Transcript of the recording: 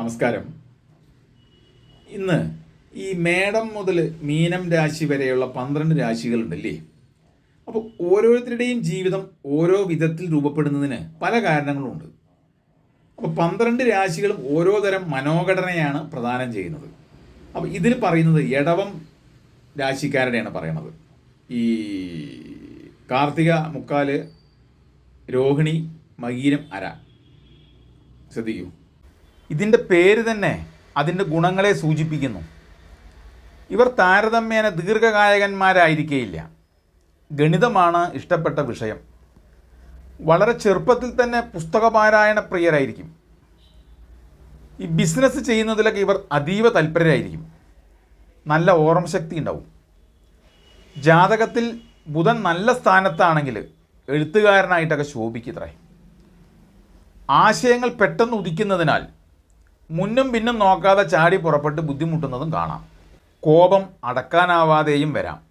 നമസ്കാരം. ഇന്ന് ഈ മേടം മുതൽ മീനം രാശി വരെയുള്ള പന്ത്രണ്ട് രാശികളുണ്ടല്ലേ? അപ്പോൾ ഓരോരുത്തരുടെയും ജീവിതം ഓരോ വിധത്തിൽ രൂപപ്പെടുന്നതിന് പല കാരണങ്ങളുമുണ്ട് അപ്പോൾ പന്ത്രണ്ട് രാശികളും ഓരോ തരം മനോഘടനയാണ് പ്രദാനം ചെയ്യുന്നത്. അപ്പോൾ ഇതിൽ പറയുന്നത് ഇടവം രാശിക്കാരുടെയാണ് പറയണത്. ഈ കാർത്തിക മുക്കാൽ രോഹിണി മകീരം അര. ശ്രദ്ധിക്കൂ. ഇതിന്റെ പേര് തന്നെ അതിന്റെ ഗുണങ്ങളെ സൂചിപ്പിക്കുന്നു. ഇവർ താരതമ്യേന ദീർഘകായകന്മാരായിരിക്കേയില്ല ഗണിതമാണ് ഇഷ്ടപ്പെട്ട വിഷയം. വളരെ ചെറുപ്പത്തിൽ തന്നെ പുസ്തകപാരായണ പ്രിയരായിരിക്കും. ഈ ബിസിനസ് ചെയ്യുന്നതിലൊക്കെ ഇവർ അതീവ തൽപരരായിരിക്കും. നല്ല ഓർമ്മശക്തി ഉണ്ടാവും. ജാതകത്തിൽ ബുധൻ നല്ല സ്ഥാനത്താണെങ്കിൽ എഴുത്തുകാരനായിട്ടൊക്കെ ശോഭിക്കത്രേ. ആശയങ്ങൾ പെട്ടെന്ന് ഉദിക്കുന്നതിനാൽ മുന്നും പിന്നും നോക്കാതെ ചാടി പുറപ്പെട്ട് ബുദ്ധിമുട്ടുന്നതും കാണാം. കോപം അടക്കാനാവാതെയും വരാം.